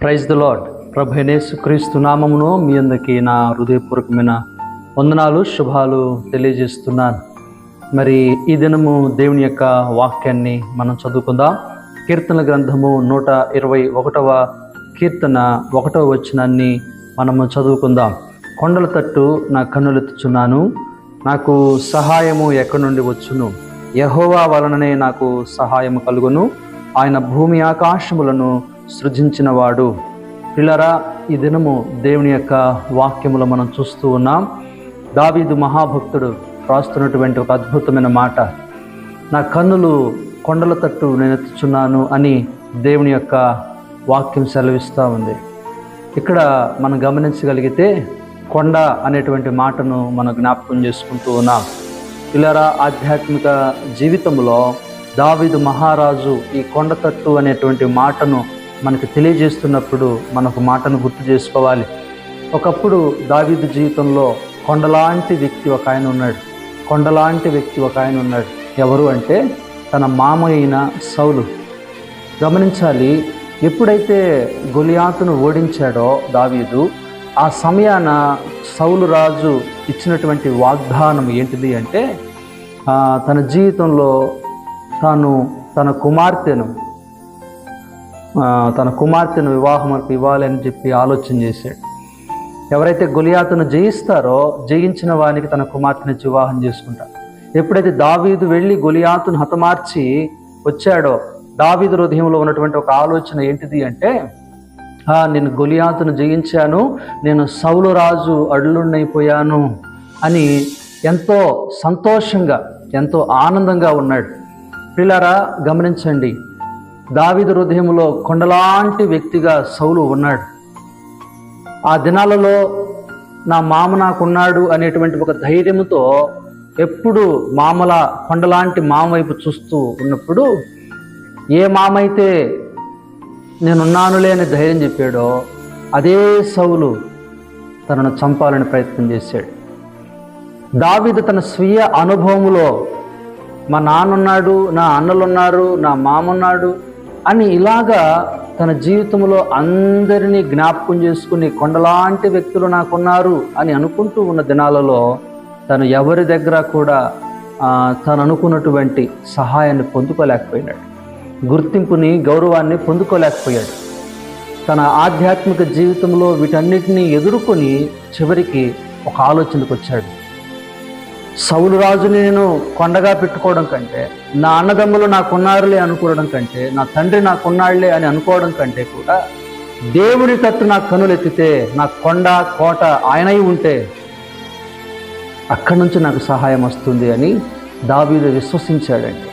Praise the lord ప్రభు క్రీస్తు నామమును మీ అందరికీ నా హృదయపూర్వకమైన వందనాలు శుభాలు తెలియజేస్తున్నాను. మరి ఈ దినము దేవుని యొక్క వాక్యాన్ని మనం చదువుకుందాం. కీర్తన గ్రంథము నూట ఇరవై ఒకటవ కీర్తన ఒకటవ వచనాన్ని మనము చదువుకుందాం. కొండల తట్టు నా కన్నులెత్తుచున్నాను నాకు సహాయము ఎక్కడి నుండి వచ్చును? యహోవా వలననే నాకు సహాయము కలుగును. ఆయన భూమి ఆకాశములను సృజించినవాడు. పిల్లరా ఈ దినము దేవుని యొక్క వాక్యములో మనం చూస్తూ ఉన్నాం. దావీదు మహాభక్తుడు రాస్తున్నటువంటి ఒక అద్భుతమైన మాట. నా కన్నులు కొండల తట్టు నేను ఎత్తుచున్నాను అని దేవుని యొక్క వాక్యం సెలవిస్తూ ఉంది. ఇక్కడ మనం గమనించగలిగితే కొండ అనేటువంటి మాటను మనం జ్ఞాపకం చేసుకుంటూ ఉన్నాం. పిల్లరా ఆధ్యాత్మిక జీవితంలో దావిదు మహారాజు ఈ కొండ తట్టు అనేటువంటి మాటను మనకు తెలియజేస్తున్నప్పుడు మనకు మాటను గుర్తు చేసుకోవాలి. ఒకప్పుడు దావీదు జీవితంలో కొండలాంటి వ్యక్తి ఒక ఆయన ఉన్నాడు. కొండలాంటి వ్యక్తి ఒక ఆయన ఉన్నాడు. ఎవరు అంటే తన మామ అయిన సౌలు. గమనించాలి ఎప్పుడైతే గొలియాతును ఓడించాడో దావీదు ఆ సమయాన సౌలు రాజు ఇచ్చినటువంటి వాగ్దానం ఏంటిది అంటే తన జీవితంలో తాను తన కుమార్తెను తన కుమార్తెను వివాహం ఇవ్వాలని చెప్పి ఆలోచన చేశాడు. ఎవరైతే గొలియాతును జయిస్తారో జయించిన వానికి తన కుమార్తెను వివాహం చేసుకుంటారు. ఎప్పుడైతే దావీదు వెళ్ళి గొలియాతును హతమార్చి వచ్చాడో దావీదు హృదయంలో ఉన్నటువంటి ఒక ఆలోచన ఏంటిది అంటే నేను గొలియాతును జయించాను నేను సౌలు రాజు అడ్లున్నైపోయాను అని ఎంతో సంతోషంగా ఎంతో ఆనందంగా ఉన్నాడు. పిల్లరా గమనించండి దావిద హృదయంలో కొండలాంటి వ్యక్తిగా సౌలు ఉన్నాడు. ఆ దినాలలో నా మామ నాకున్నాడు అనేటువంటి ఒక ధైర్యంతో ఎప్పుడు మామల కొండలాంటి మామ వైపు చూస్తూ ఉన్నప్పుడు ఏ మామైతే నేనున్నానులే అని ధైర్యం చెప్పాడో అదే సౌలు తనను చంపాలని ప్రయత్నం చేశాడు. దావీదు తన స్వీయ అనుభవములో మా నాన్నున్నాడు నా అన్నలున్నారు నా మామన్నాడు అని ఇలాగా తన జీవితంలో అందరినీ జ్ఞాపకం చేసుకుని కొండలాంటి వ్యక్తులు నాకున్నారు అని అనుకుంటూ ఉన్న దినాలలో తను ఎవరి దగ్గర కూడా తను అనుకున్నటువంటి సహాయాన్ని పొందుకోలేకపోయినాడు. గుర్తింపుని గౌరవాన్ని పొందుకోలేకపోయాడు. తన ఆధ్యాత్మిక జీవితంలో వీటన్నిటిని ఎదుర్కొని చివరికి ఒక ఆలోచనకు వచ్చాడు సౌలు రాజుని నేను కొండగా పెట్టుకోవడం కంటే నా అన్నదమ్ములు నాకున్నారులే అనుకోవడం కంటే నా తండ్రి నాకున్నాళ్ళే అని అనుకోవడం కంటే కూడా దేవుని తట్టు నా కనులెత్తితే నా కొండ కోట ఆయనై ఉంటే అక్కడి నుంచి నాకు సహాయం వస్తుంది అని దావీదు విశ్వసించాడండి.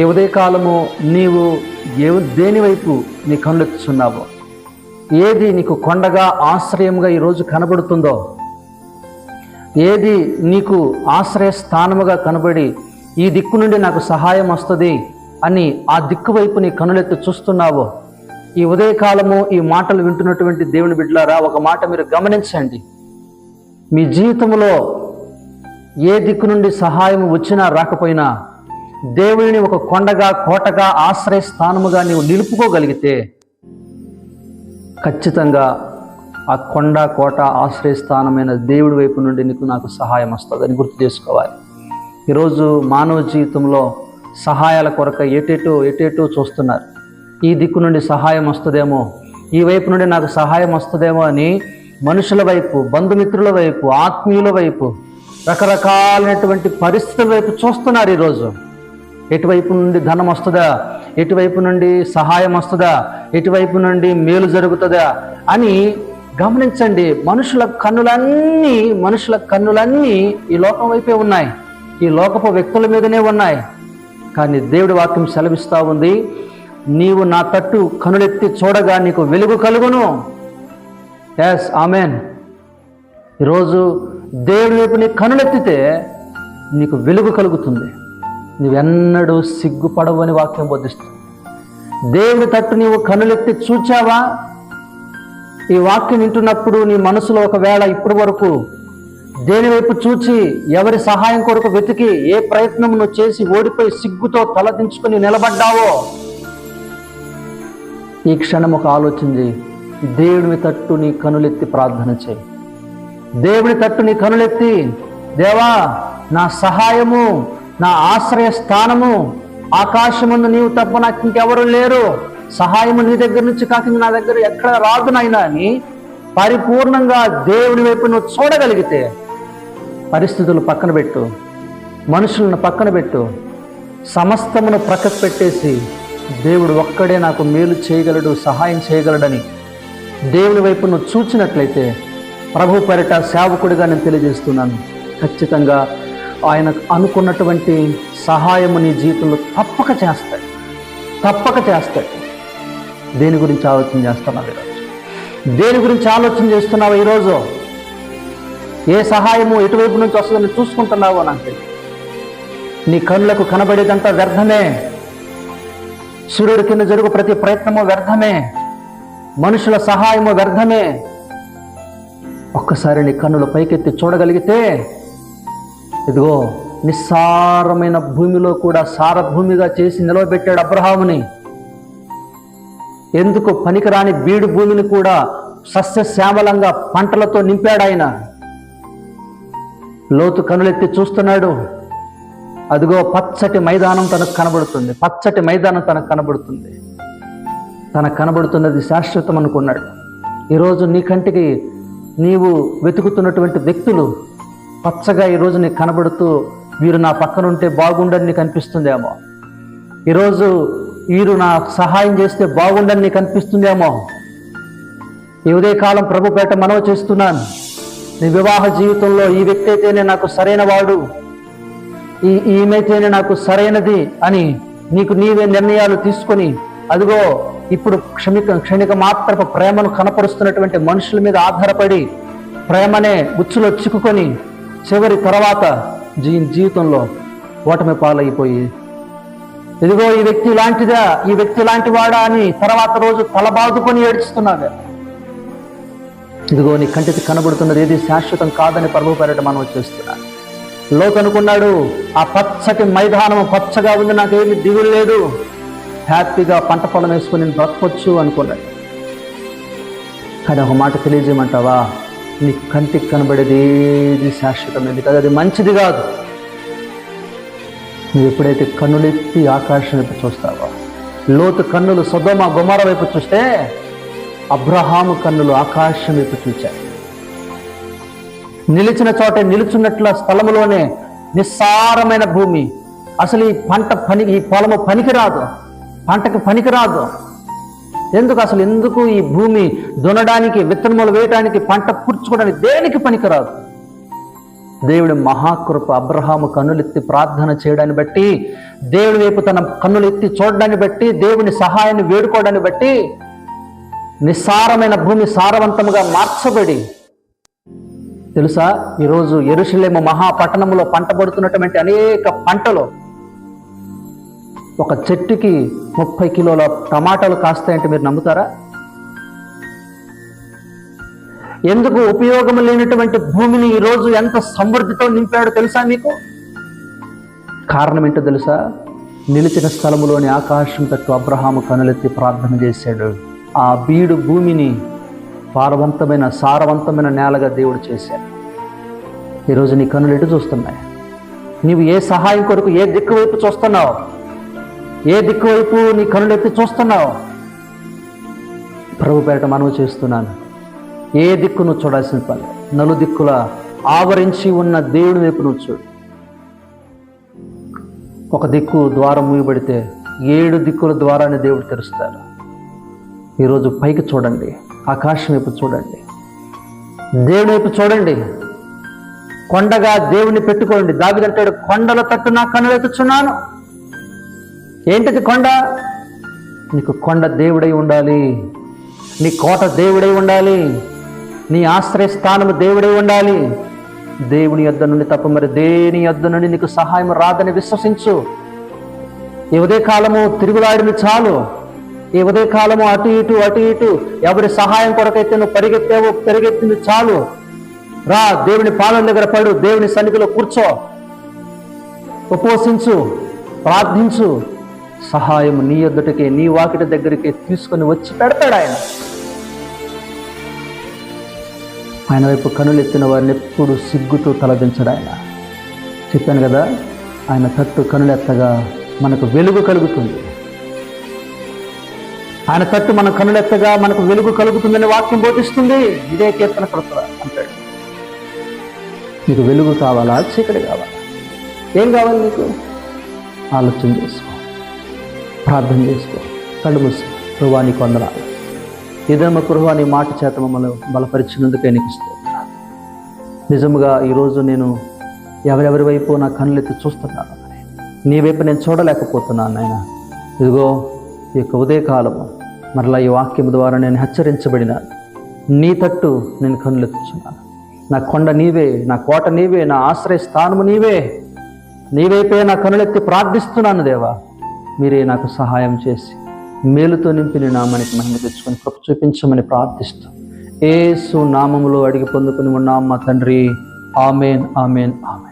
ఏ ఉదయకాలము నీవు ఏ దేని వైపు నీ కనులెత్తుచున్నావో ఏది నీకు కొండగా ఆశ్రయంగా ఈరోజు కనబడుతుందో ఏది నీకు ఆశ్రయ స్థానముగా కనబడి ఈ దిక్కు నుండి నాకు సహాయం వస్తుంది అని ఆ దిక్కు వైపు నీ కనులెత్తి చూస్తున్నావో? ఈ ఉదయకాలము ఈ మాటలు వింటున్నటువంటి దేవుని బిడ్డలారా ఒక మాట మీరు గమనించండి. మీ జీవితంలో ఏ దిక్కు నుండి సహాయం వచ్చినా రాకపోయినా దేవుడిని ఒక కొండగా కోటగా ఆశ్రయ స్థానముగా నీవు నిలుపుకోగలిగితే ఖచ్చితంగా ఆ కొండ కోట ఆశ్రయస్థానమైన దేవుడి వైపు నుండి నీకు నాకు సహాయం వస్తుందని గుర్తు చేసుకోవాలి. ఈరోజు మానవ జీవితంలో సహాయాల కొరక ఎటేటో ఎటేటో చూస్తున్నారు. ఈ దిక్కు నుండి సహాయం వస్తుందేమో ఈ వైపు నుండి నాకు సహాయం వస్తుందేమో అని మనుషుల వైపు బంధుమిత్రుల వైపు ఆత్మీయుల వైపు రకరకాలైనటువంటి పరిస్థితుల వైపు చూస్తున్నారు ఈరోజు. ఎటువైపు నుండి ధనం వస్తుందా? ఎటువైపు నుండి సహాయం వస్తుందా? ఎటువైపు నుండి మేలు జరుగుతుందా? అని గమనించండి మనుషుల కన్నులన్నీ మనుషుల కన్నులన్నీ ఈ లోకం వైపే ఉన్నాయి. ఈ లోకపు వ్యక్తుల మీదనే ఉన్నాయి. కానీ దేవుడి వాక్యం సెలవిస్తూ ఉంది నీవు నా తట్టు కనులెత్తి చూడగా నీకు వెలుగు కలుగును. ఎస్ ఆమెన్ ఈరోజు దేవుడి వైపు నీ కనులెత్తితే నీకు వెలుగు కలుగుతుంది. నువ్వెన్నడూ సిగ్గుపడవని వాక్యం బోధిస్తుంది. దేవుడి తట్టు నీవు కనులెత్తి చూచావా? ఈ వాక్యం వింటున్నప్పుడు నీ మనసులో ఒకవేళ ఇప్పటి వరకు దేని వైపు చూచి ఎవరి సహాయం కొరకు వెతికి ఏ ప్రయత్నం నువ్వు చేసి ఓడిపోయి సిగ్గుతో తలదించుకుని నిలబడ్డావో ఈ క్షణం ఒక ఆలోచన చేయి దేవుని తట్టు నీ కనులెత్తి ప్రార్థన చేయి దేవుని తట్టు నీ కనులెత్తి దేవా నా సహాయము నా ఆశ్రయ స్థానము ఆకాశముందు నీవు తప్ప నాకు ఇంకెవరు లేరు. సహాయము నీ దగ్గర నుంచి కాక నా దగ్గర ఎక్కడ రాదు నాయనా అని పరిపూర్ణంగా దేవుని వైపు నువ్వు చూడగలిగితే పరిస్థితులు పక్కన పెట్టు మనుషులను పక్కన పెట్టు సమస్తమును ప్రక్కకు పెట్టేసి దేవుడు ఒక్కడే నాకు మేలు చేయగలడు సహాయం చేయగలడని దేవుని వైపు నువ్వు చూచినట్లయితే ప్రభు పరిట సేవకుడిగా నేను తెలియజేస్తున్నాను. ఖచ్చితంగా ఆయన అనుకున్నటువంటి సహాయము నీ జీవితంలో తప్పక చేస్తాడు. తప్పక చేస్తాడు. దేని గురించి ఆలోచన చేస్తున్నావు ఈరోజు? దేని గురించి ఆలోచన చేస్తున్నావు ఈరోజు? ఏ సహాయము ఎటువైపు నుంచి వస్తుందని చూసుకుంటున్నావో నాకు తెలియదు. నీ కళ్ళకు కనబడేదంతా వ్యర్థమే. సూర్యుడి కింద జరుగు ప్రతి ప్రయత్నము వ్యర్థమే. మనుషుల సహాయము వ్యర్థమే. ఒక్కసారి నీ కన్నులు పైకెత్తి చూడగలిగితే ఇదిగో నిస్సారమైన భూమిలో కూడా సారభూమిగా చేసి నిలవబెట్టాడు అబ్రహాముని. ఎందుకు పనికిరాని బీడు భూమిని కూడా సస్యశ్యామలంగా పంటలతో నింపాడు ఆయన? లోతు కనులెత్తి చూస్తున్నాడు. అదిగో పచ్చటి మైదానం తనకు కనబడుతుంది. పచ్చటి మైదానం తనకు కనబడుతుంది. తనకు కనబడుతున్నది శాశ్వతం అనుకున్నాడు. ఈరోజు నీ కంటికి నీవు వెతుకుతున్నటువంటి వ్యక్తులు పచ్చగా ఈరోజు నీకు కనబడుతూ వీరు నా పక్కనుంటే బాగుండని నీకు అనిపిస్తుందేమో? ఈరోజు వీరు నాకు సహాయం చేస్తే బాగుండని నీకు అనిపిస్తుందేమో? ఈ ఉదయకాలం ప్రభుపేట మనవ చేస్తున్నాను. నీ వివాహ జీవితంలో ఈ వ్యక్తి అయితేనే నాకు సరైన వాడు. ఈ ఈమెతేనే నాకు సరైనది అని నీకు నీవే నిర్ణయాలు తీసుకొని అదిగో ఇప్పుడు క్షమిక క్షణిక మాత్రపు ప్రేమను కనపరుస్తున్నటువంటి మనుషుల మీద ఆధారపడి ప్రేమనే ఉచ్చులో చిక్కుకొని చివరి తర్వాత జీ జీవితంలో ఓటమి పాలైపోయి ఇదిగో ఈ వ్యక్తి లాంటిదా ఈ వ్యక్తి లాంటి వాడా అని తర్వాత రోజు తలబాదుకొని ఏడుస్తున్నావే ఇదిగో నీ కంటికి కనబడుతున్నది ఏది శాశ్వతం కాదని ప్రభు పేరట మనం చేస్తున్నా. లోతు అనుకున్నాడు ఆ పచ్చటి మైదానం పచ్చగా ఉంది నాకేమి దిగులు లేదు. హ్యాపీగా పంట పొలం వేసుకుని నేను బ్రతకొచ్చు అనుకున్నాడు. కానీ ఒక మాట తెలియజేయమంటావా? నీ కంటికి కనబడేది ఏది శాశ్వతమైనది కదా అది మంచిది కాదు. నువ్వు ఎప్పుడైతే కన్నులెత్తి ఆకాశం వైపు చూస్తావో లోతు కన్నులు సొదమ గుమార వైపు చూస్తే అబ్రహాము కన్నులు ఆకాశం వైపు చూచాయి. నిలిచిన చోట నిలుచున్నట్ల స్థలములోనే నిస్సారమైన భూమి. అసలు ఈ పంట పని ఈ పొలము పనికిరాదు. పంటకు పనికిరాదు. ఎందుకు అసలు ఎందుకు ఈ భూమి దున్నడానికి విత్తనములు వేయడానికి పంట కూర్చుకోవడానికి దేనికి పనికిరాదు? దేవుడు మహాకృప అబ్రహాము కన్నులెత్తి ప్రార్థన చేయడాన్ని బట్టి దేవుడి వైపు తన కన్నులెత్తి చూడడాన్ని బట్టి దేవుని సహాయాన్ని వేడుకోవడాన్ని బట్టి నిస్సారమైన భూమి సారవంతముగా మార్చబడి తెలుసా? ఈరోజు ఎరుశలేము మహాపట్టణంలో పంట పడుతున్నటువంటి అనేక పంటలు ఒక చెట్టుకి ముప్పై కిలోల టమాటాలు కాస్తాయంటే మీరు నమ్ముతారా? ఎందుకు ఉపయోగం లేనటువంటి భూమిని ఈరోజు ఎంత సమృద్ధితో నింపాడో తెలుసా మీకు? కారణం ఏంటో తెలుసా? నిలిచిన స్థలములోని ఆకాశం తట్టు అబ్రహాము కనులెత్తి ప్రార్థన చేశాడు. ఆ బీడు భూమిని పారవంతమైన సారవంతమైన నేలగా దేవుడు చేశాడు. ఈరోజు నీ కనులు ఎటు చూస్తున్నాయి? నీవు ఏ సహాయం కొరకు ఏ దిక్కు వైపు చూస్తున్నావు? ఏ దిక్కు వైపు నీ కనులెత్తి చూస్తున్నావు? ప్రభు పేరట మనవి చేస్తున్నాను. ఏ దిక్కు నువ్వు చూడాల్సిన పని? నలు దిక్కుల ఆవరించి ఉన్న దేవుడి వైపు నువ్వు చూడు. ఒక దిక్కు ద్వారం మూయబడితే ఏడు దిక్కుల ద్వారాన్ని దేవుడు తెరుస్తాడు. ఈరోజు పైకి చూడండి ఆకాశం వైపు చూడండి. దేవుని వైపు చూడండి. కొండగా దేవుని పెట్టుకోండి. దావిదంటాడు కొండల తట్టు నా కన్నులెత్తుచున్నాను ఏంటిది కొండ? నీకు కొండ దేవుడై ఉండాలి. నీ కోట దేవుడై ఉండాలి. నీ ఆశ్రయ స్థానము ఉండాలి. దేవుని యొద్ద నుండి తప్ప మరి దేని యొద్ద నుండి నీకు సహాయం రాదని విశ్వసించు. ఈ ఉదయ కాలము తిరుగులాడిన చాలు. ఈ ఉదయ కాలము అటు ఇటు అటు ఇటు ఎవరి సహాయం కొరకైతే నువ్వు పరిగెత్తావో పరిగెత్తింది చాలు. రా దేవుని పాలన దగ్గర పడు దేవుని సన్నిధిలో కూర్చో. ఉపవసించు ప్రార్థించు. సహాయం నీ ఎదుటికి నీ వాకిటి దగ్గరికి తీసుకొని వచ్చి పెడతాడు ఆయన. ఆయన వైపు కనులెత్తిన వారిని ఎప్పుడు సిగ్గుతో తలదించడు ఆయన. చెప్పాను కదా ఆయన తట్టు కనులెత్తగా మనకు వెలుగు కలుగుతుంది. ఆయన తట్టు మన కనులెత్తగా మనకు వెలుగు కలుగుతుందని వాక్యం బోధిస్తుంది. ఇదే కీర్తన కృత అంటాడు. నీకు వెలుగు కావాలా? చీకటి కావాలా? ఏం కావాలి నీకు? ఆలోచన చేసుకో. ప్రార్థన చేసుకో. కళ్ళు మూసుకో. ప్రభా వందనాలు. ఏదైనా కృహ నీ మాట చేత మమ్మల్ని బలపరిచినందుకే నీకు నిజముగా ఈరోజు నేను ఎవరెవరి వైపు నా కళ్ళెత్తి చూస్తున్నాను. నీ వైపు నేను చూడలేకపోతున్నాను నాయన. ఇదిగో ఈ యొక్క ఉదయకాలము మరలా ఈ వాక్యం ద్వారా నేను హెచ్చరించబడినాను నీ తట్టు నేను కన్నులెత్తుచున్నాను. నా కొండ నీవే నా కోట నీవే నా ఆశ్రయ స్థానము నీవే. నీవైపే నా కనులెత్తి ప్రార్థిస్తున్నాను దేవా. మీరే నాకు సహాయం చేసి మేలుతో నింపిన నామానికి మహిమ తెచ్చుకొని కృప చూపించమని ప్రార్థిస్తాం ఏసు నామములో అడిగి పొందుకుని ఉన్నాం మా తండ్రి. Amen amen amen.